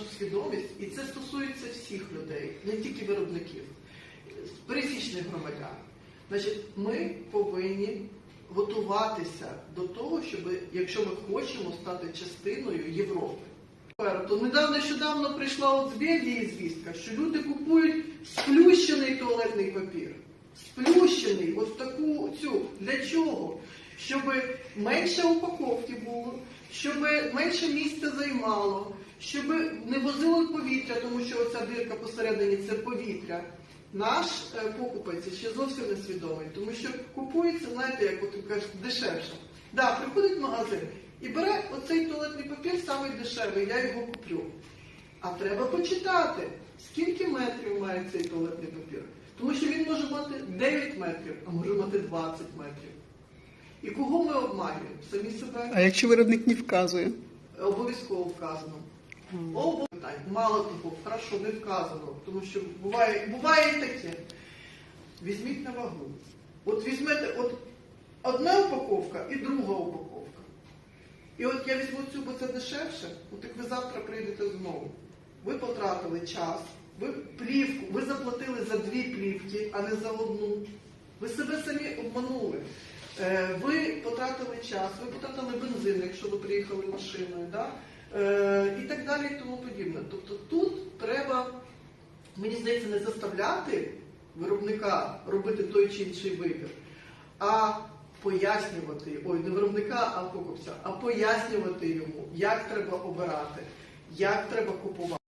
нашу свідомість, і це стосується всіх людей, не тільки виробників, пересічних громадян. Значить, ми повинні готуватися до того, щоб, якщо ми хочемо стати частиною Європи. То недавно нещодавно прийшла от з Бельгії звістка, що люди купують сплющений туалетний папір. Сплющений, ось таку цю. Для чого? Щоб менше упаковки було, щоб менше місця займало, щоб не возило повітря, тому що оця дирка посередині це повітря. Наш е, покупець ще зовсім не свідомий, тому що купується, знаєте, як от кажуть, дешевше. Да, приходить в магазин і бере оцей туалетний папір самий дешевий, я його куплю. А треба почитати, скільки метрів має цей туалетний папір. Тому що він може мати 9 метрів, а може мати 20 метрів. І кого ми обманюємо? Самі себе А якщо виробник не вказує? обов'язково вказано. Питань. Мало того, хорошо, не вказано, тому що буває, буває і таке. Візьміть на вагу. От візьмете от одна упаковка і друга упаковка. І от я візьму цю, бо це дешевше, от як ви завтра прийдете знову. Ви потратили час, ви плівку, ви заплатили за дві плівки, а не за одну. Ви себе самі обманули. Е, Ви потратили час, ви потратили бензин, якщо ви приїхали машиною, да? Е, і так далі, і тому подібне. Тобто тут треба, мені здається, не заставляти виробника робити той чи інший вибір, а пояснювати, ой, не виробника, а покупця, а пояснювати йому, як треба обирати, як треба купувати.